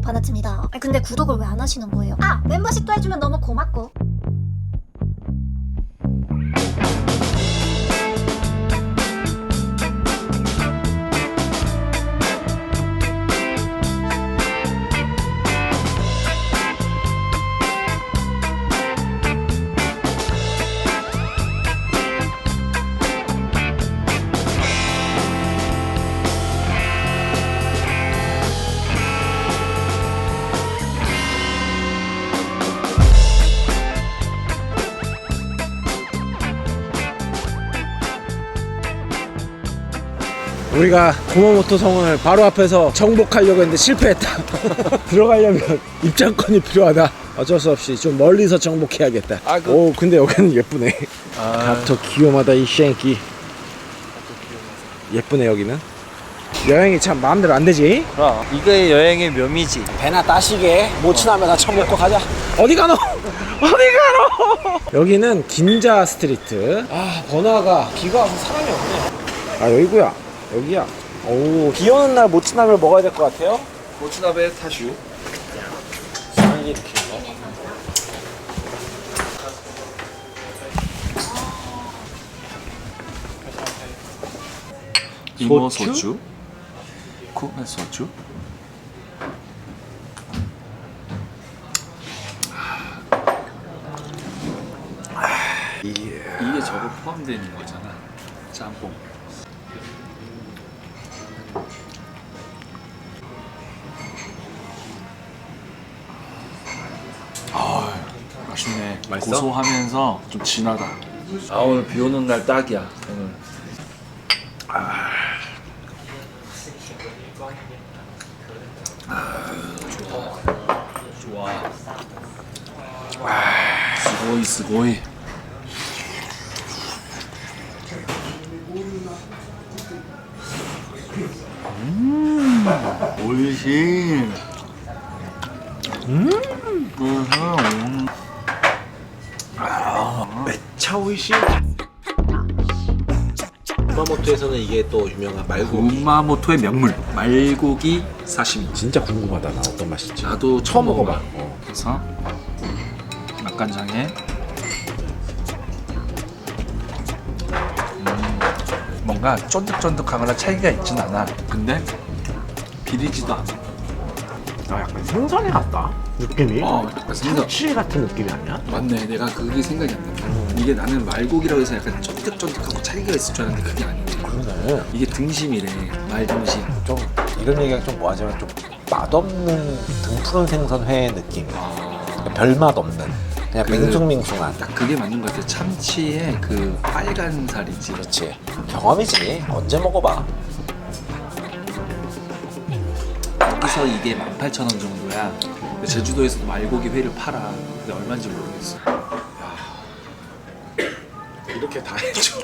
받았습니다. 아니, 근데 구독을 왜 안 하시는 거예요? 아 멤버십도 해주면 너무 고맙고. 우리가 구마모토 성을 바로 앞에서 정복하려고 했는데 실패했다. 들어가려면 입장권이 필요하다. 어쩔 수 없이 좀 멀리서 정복해야겠다. 아, 그- 오, 근데 여기는 예쁘네. 가토 기요마다 이 쉔키. 예쁘네 여기는. 여행이 참 마음대로 안 되지. 그럼 이게 여행의 묘미지. 배나 따시게 모친하면 나 처먹고 가자. 어디 가노? 어디 가노? 여기는 긴자 스트리트. 아 번화가 비가 와서 사람이 없네. 아 여기구야. 여기야. 오. 비 오는 날 모친하면 먹어야 될 것 같아요. 모츠나베 타슈. 이렇게. 이모 소주? 소주. 쿠메 소주. 이게 저거 포함되어 있는 거잖아. 짬뽕. 고소하면서 좀 진하다. 아 오늘 비 오는 날 딱이야. 오늘. 좋아. 스고이 스고이. 음, 오이시. 음, 음, 차오이시. 구마모토에서는 이게 또 유명한 말고기. 구마모토의 명물 말고기 사시미. 진짜 궁금하다. 나 어떤 맛일지. 나도 처음 먹어봐. 어. 그래서 맛간장에 음, 뭔가 쫀득쫀득하거나 차이가 있진 않아. 근데 비리지도 않아. 나 약간 생선에 같다. 느낌이. 어, 약간 생선. 참치 같은 느낌이 아니야? 맞네, 내가 그게 생각이 안 나. 이게 나는 말고기라고 해서 약간 쫀득쫀득하고 차이가 있을 줄 알았는데 그게 아니지. 그러네. 이게 등심이래, 말 등심. 좀 이런 얘기가 좀 뭐하지만 좀 맛없는 등푸른 생선 회 느낌. 별맛 없는. 그냥 그- 맹숭맹숭한. 딱 그게 맞는 것 같아. 참치의 그 빨간 살이지. 그렇지. 경험이지. 언제 먹어봐. 여기서 이게 18,000원 정도야. 근데 제주도에서도 말고기 회를 팔아. 근데 얼마인지 모르겠어. 이렇게 다 해줘.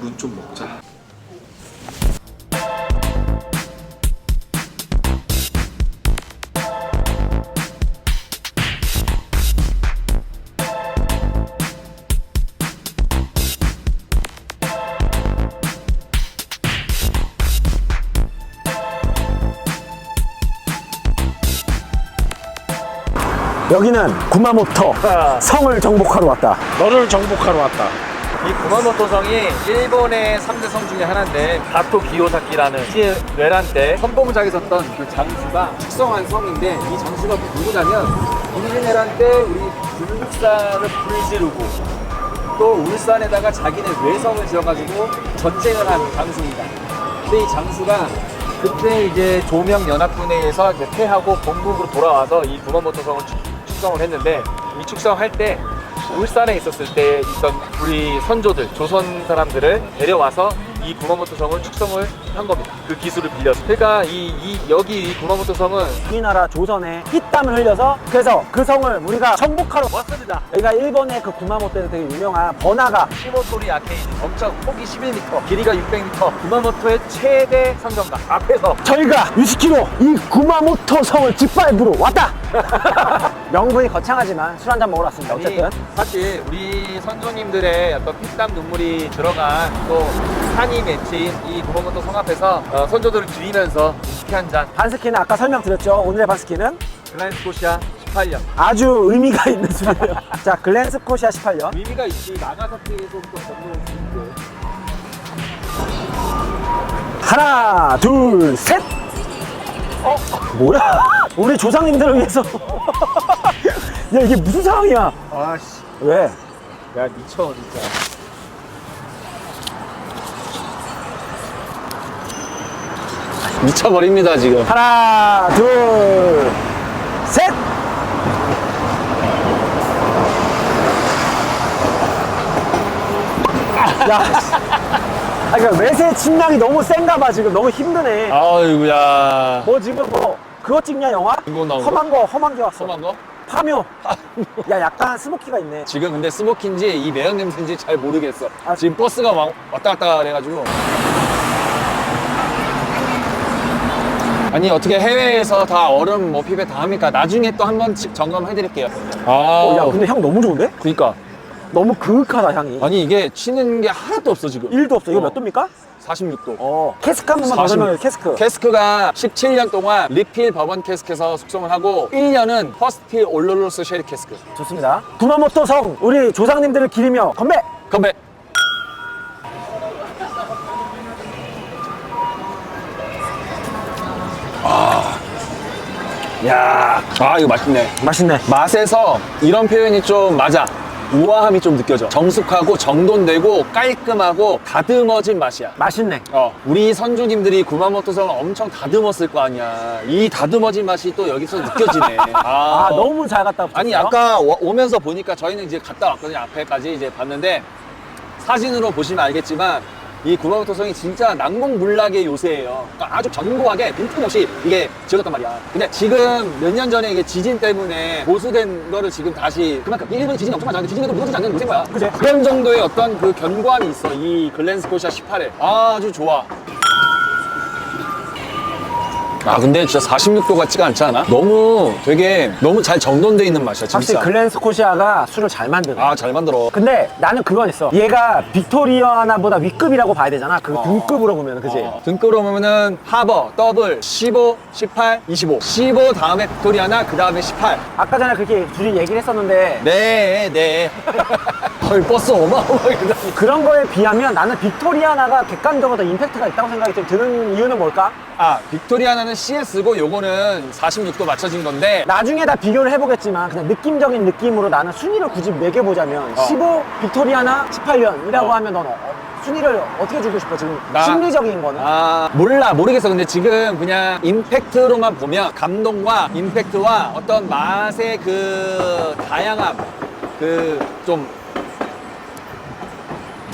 물은 좀 먹자. 여기는 구마모토 성을 정복하러 왔다. 너를 정복하러 왔다. 이 구마모토 성이 일본의 3대 성 중에 하나인데 가토 기요사키라는 시의 뇌란 때 선봉작에 섰던 그 장수가 축성한 성인데 이 장수가 누구냐면 임진왜란 때 우리 불국사를 불지르고 또 울산에다가 자기네 외성을 지어가지고 전쟁을 한 장수입니다. 근데 이 장수가 그때 이제 조명 연합군에 의해서 이제 패하고 본국으로 돌아와서 이 구마모토 성을 축- 축성을 했는데 이 축성할 때 울산에 있었을 때 있던 우리 선조들 조선 사람들을 데려와서 이 구마모토 성을 축성을 한 겁니다. 그 기술을 빌려서. 그러니까 이, 이 여기 이 구마모토 성은 우리나라 조선에 피땀을 흘려서 그래서 그 성을 우리가 정복하러 왔습니다. 여기가 일본의 그 구마모토에서 되게 유명한 번화가 시모토리 아케이드 엄청 폭이 11m, 길이가 600m, 구마모토의 최대 선정가 앞에서 저희가 60km 이 구마모토 성을 짓밟으러 왔다. 명분이 거창하지만 술 한 잔 먹으러 왔습니다. 어쨌든. 사실 우리 선조님들의 어떤 피땀 눈물이 들어간 또 산이 맺힌 이 구멍부터 성 앞에서 어, 선조들을 기리면서 위스키 한 잔. 반스키는 아까 설명드렸죠. 오늘의 반스키는 글라이스코시아 18년. 아주 의미가 있는 술이에요. 자, 글렌스코시아 18년. 의미가 있지 나가사키에서부터 건너온 술인데. 하나, 둘, 셋! 어? 뭐야? 우리 조상님들을 위해서. 야, 이게 무슨 상황이야? 아씨. 왜? 야 미쳐 진짜. 미쳐버립니다 지금. 하나, 둘, 셋! 야, 씨. 아, 그러니까 외세 침략이 너무 센가 봐, 지금. 너무 힘드네. 아이고야. 뭐 지금 뭐, 그거 찍냐, 영화? 이거 나온 거? 험한 거, 험한 게 왔어. 험한 거? 파묘. 야, 약간 스모키가 있네. 지금 근데 스모키인지 이 매연 냄새인지 잘 모르겠어. 아, 지금 버스가 막 왔다 갔다 해가지고. 아니 어떻게 해외에서 다 얼음 뭐 피부에 다 합니까? 나중에 또 한 번씩 점검해드릴게요. 아, 어, 야, 근데 향 너무 좋은데? 그니까 너무 그윽하다, 향이. 아니 이게 치는 게 하나도 없어 지금. 1도 없어. 이거 어. 몇 도입니까? 46도. 어. 캐스크 한 번만 더 40. 설명해, 캐스크. 캐스크가 17년 동안 리필 버번 캐스크에서 숙성을 하고 1년은 퍼스트 올로로스 쉐리 캐스크. 좋습니다. 구마모토 성, 우리 조상님들을 기리며 건배! 건배. 야 아 이거 맛있네. 맛있네. 맛에서 이런 표현이 좀 맞아. 우아함이 좀 느껴져. 정숙하고 정돈되고 깔끔하고 다듬어진 맛이야. 맛있네. 어, 우리 선조님들이 구마모토성을 엄청 다듬었을 거 아니야. 이 다듬어진 맛이 또 여기서 느껴지네. 아, 어. 너무 잘 갔다 왔어요. 아니 아까 와- 오면서 보니까 저희는 이제 갔다 왔거든요. 앞에까지 이제 봤는데 사진으로 보시면 알겠지만 이 구마모토성이 진짜 난공불락의 요새예요. 그러니까 아주 견고하게 빈틈없이 이게 지어졌단 말이야. 근데 지금 몇 년 전에 이게 지진 때문에 보수된 거를 지금 다시 그만큼 일본 지진이 엄청 많잖아. 지진에도 무너지지 않는 요새인 거야. 그런 정도의 어떤 그 견고함이 있어. 이 글렌스코시아 18에. 아주 좋아. 아 근데 진짜 46도 같지가 않지 않아? 너무 되게 너무 잘 정돈돼 있는 맛이야 진짜. 확실히 글렌 스코시아가 술을 잘 만드네. 아 잘 만들어. 근데 나는 그건 있어. 얘가 빅토리아나보다 윗급이라고 봐야 되잖아. 그 등급으로 보면, 그지? 어. 등급으로 보면은 하버, 더블, 15, 18, 25. 15 다음에 빅토리아나 그 다음에 18. 아까 전에 그렇게 둘이 얘기를 했었는데 네, 네. 헐 버스 어마어마하게. 그런 거에 비하면 나는 빅토리아나가 객관적으로 더 임팩트가 있다고 생각이 좀 드는 이유는 뭘까? 아 빅토리아나는 CS고 요거는 46도 맞춰진 건데 나중에 다 비교를 해보겠지만 그냥 느낌적인 느낌으로 나는 순위를 굳이 매겨보자면 어. 15 빅토리아나 18년이라고 어. 하면 너는 어, 순위를 어떻게 주고 싶어 지금? 나- 심리적인 거는? 아 몰라 모르겠어. 근데 지금 그냥 임팩트로만 보면 감동과 임팩트와 어떤 맛의 그 다양함 그 좀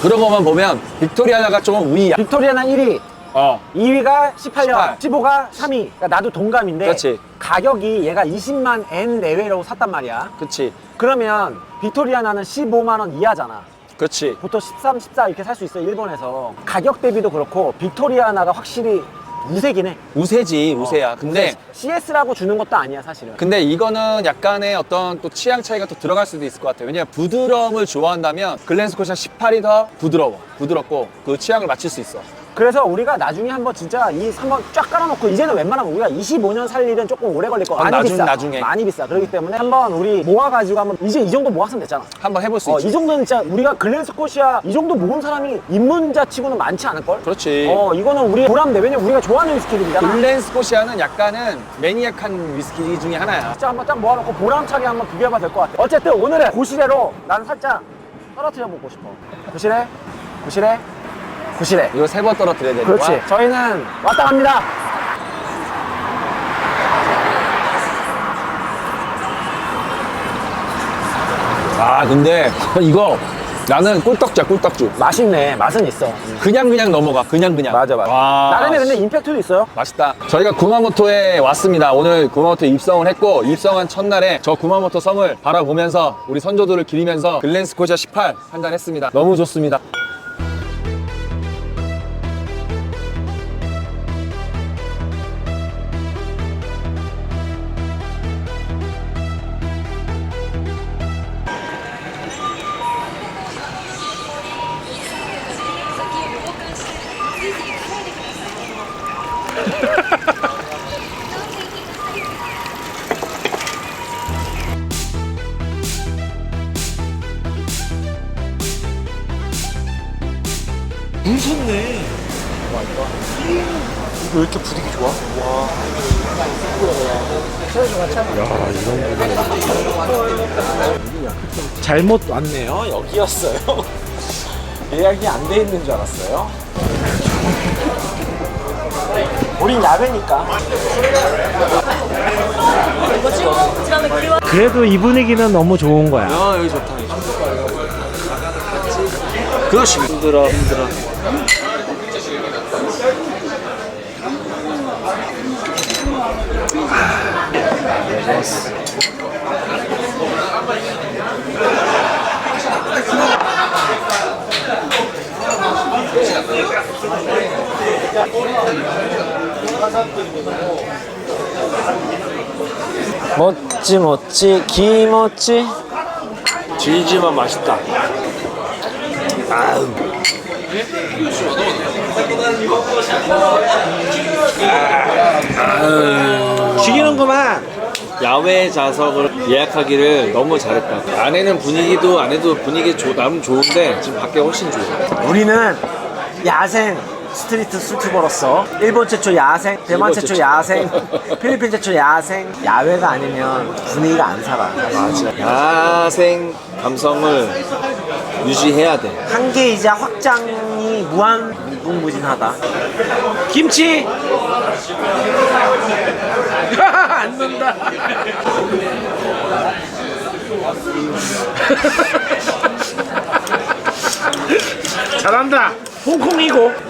그런 것만 보면 빅토리아나가 조금 우위야. 빅토리아나 1위 어. 2위가 18년 18. 15가 3위 그러니까 나도 동감인데 그렇지. 가격이 얘가 20만 엔 내외로 샀단 말이야. 그치 그러면 빅토리아나는 15만 원 이하잖아. 그렇지. 보통 13, 14 이렇게 살 수 있어 일본에서. 가격 대비도 그렇고 빅토리아나가 확실히 우세긴 해. 우세지 우세야. 근데 CS라고 주는 것도 아니야 사실은. 근데 이거는 약간의 어떤 또 취향 차이가 또 들어갈 수도 있을 것 같아요. 왜냐면 부드러움을 좋아한다면 글렌스코시아 18이 더 부드러워. 부드럽고 그 취향을 맞출 수 있어. 그래서 우리가 나중에 한번 진짜 이 한번 쫙 깔아놓고 이제는 웬만하면 우리가 25년 살 일은 조금 오래 걸릴 거 아, 많이 나중- 비싸 나중에. 많이 비싸 그렇기 때문에 한번 우리 모아가지고 한번 이제 이 정도 모았으면 됐잖아 한번 해볼 수 어, 있지. 이 정도는 진짜 우리가 글렌스코시아 이 정도 모은 사람이 입문자 치고는 많지 않을걸? 그렇지. 어 이거는 우리 보람 내 왜냐면 우리가 좋아하는 위스키들이잖아 글렌스코시아는 약간은 매니악한 위스키 중에 하나야. 진짜 한번 딱 모아놓고 보람차게 한번 비교해봐야 될것 같아 어쨌든 오늘은 고시래로 난 살짝 떨어뜨려 보고 싶어 고시래 고시래 고시래 이거 세 번 떨어뜨려야 되는 그렇지 거야? 저희는 왔다 갑니다 아 근데 이거 나는 꿀떡자 꿀떡주. 맛있네 맛은 있어 그냥 그냥 넘어가. 그냥 그냥. 맞아, 맞아. 와, 나름의 근데 씨. 임팩트도 있어요 맛있다. 저희가 구마모토에 왔습니다. 오늘 구마모토에 입성을 했고 입성한 첫날에 저 구마모토 섬을 바라보면서 우리 선조들을 기리면서 글렌스코시아 18 한잔 했습니다. 너무 좋습니다. 무섭네. 와, 이거. 이거 왜 이렇게 부딪기 좋아? 와. 야, 이런 거. 잘못 왔네요. 여기였어요. 예약이 안 돼 있는 줄 알았어요. 우린 야외니까. 그래도 이 분위기는 너무 좋은 거야. 아 여기 좋다. 여기 좋다. 그렇지. 힘들어 힘들어. 멋지 멋지 기멋지. 질지만 맛있다. 죽이는구만. 야외 좌석을 예약하기를 너무 잘했다. 안에는 분위기도 안에도 분위기 조, 나름 좋은데 지금 밖에 훨씬 좋아. 우리는 야생 스트리트 술투버로서 일본 최초 야생, 대만 최초 최초. 야생, 필리핀 최초 야생. 야외가 아니면 분위기가 안 살아. 맞아. 야생 감성을 유지해야 돼. 한계이자 확장이 무한 무궁무진하다. 김치. 안 논다. 잘한다. 홍콩이고.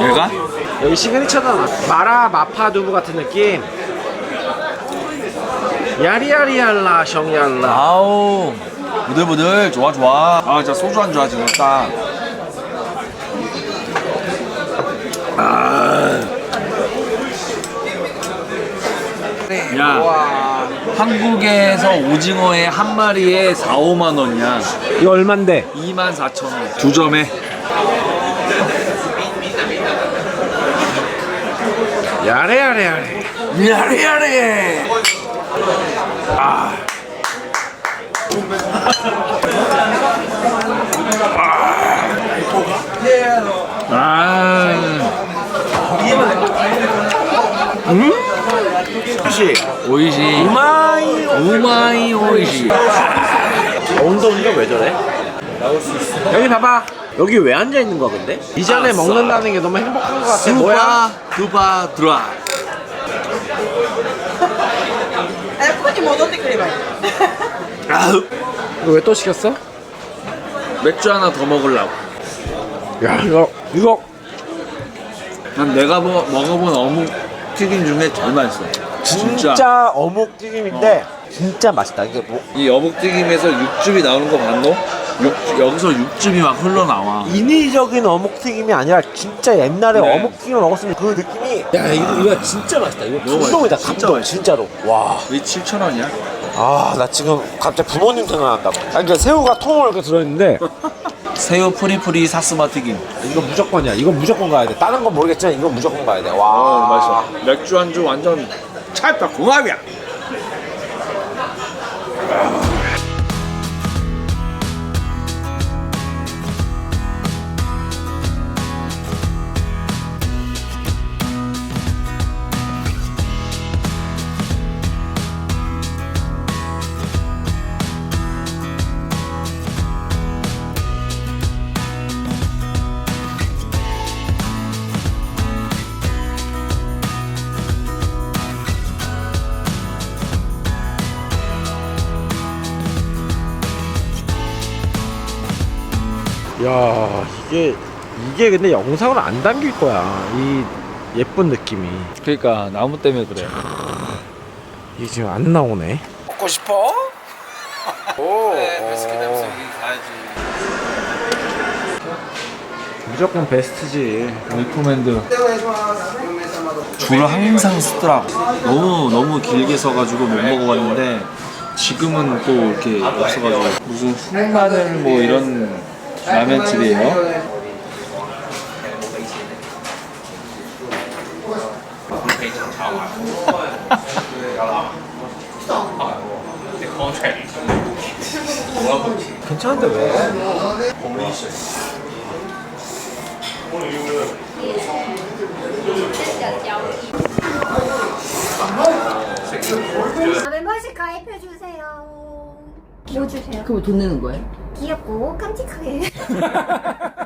내가? 여기 시그니처잖아. 마라 마파 두부 같은 느낌. 야리야리알라 숑얄라. 아우 부들부들 좋아 좋아. 아 진짜 소주 한잔 지금 딱. 야, 한국에서 오징어에 한 마리에 4, 5만 원이야. 이거 얼만데? 2만 4천 원. 두 점에. 야래 야래 야래. 야래 야래. 아. 혹시 오이시. 우마이 우마이 오이시. 엉덩이가 왜 저래? 여기 봐봐. 여기 왜 앉아 있는 거야 근데? 이전에 아싸. 먹는다는 게 너무 행복한 것 같아. 뭐야? 두바 드라. えここに戻ってくればいい 아우. 이거 왜 또 시켰어? 맥주 하나 더 먹으려고. 야 이거 이거 난 내가 뭐, 먹어본 어묵 튀김 중에 제일 맛있어. 진짜. 진짜 어묵 튀김인데 진짜 맛있다. 이게 뭐 이 어묵 튀김에서 육즙이 나오는 거 봤노? 육, 여기서 육즙이 막 흘러나와. 인위적인 어묵 튀김이 아니라 진짜 옛날에 네. 어묵 튀김을 먹었으면 그 느낌이 야 이거 이거 진짜 맛있다. 이거 너무 감동이다. 맛있어. 진짜 감동. 맛있어. 진짜로. 와. 왜 7천 원이야? 아, 나 지금 갑자기 부모님 생각난다. 아니, 그러니까 새우가 통으로 이렇게 들어있는데 새우 프리프리 사스마 튀김. 이거 무조건이야. 이거 무조건 가야 돼. 다른 건 모르겠지만 이건 무조건 가야 돼. 어, 와. 맛있어. 맥주 안주 완전 찰떡 궁합이야. 이게 이게 근데 영상으로 안 담길 거야. 이 예쁜 느낌이 그러니까 나무 때문에 그래. 이게 지금 안 나오네. 먹고 싶어? 오. 무조건 베스트지. 리코멘드. 줄을 항상 쓰더라고. 너무 너무 길게 서가지고 못 먹어봤는데 지금은 또 이렇게 없어가지고 무슨 흑마늘 뭐 이런 라면집이에요. 괜찮은데 왜? 아, 멤버십 가입해주세요. 뭐 주세요? 그럼 돈 내는 거예요? 귀엽고 깜찍하게.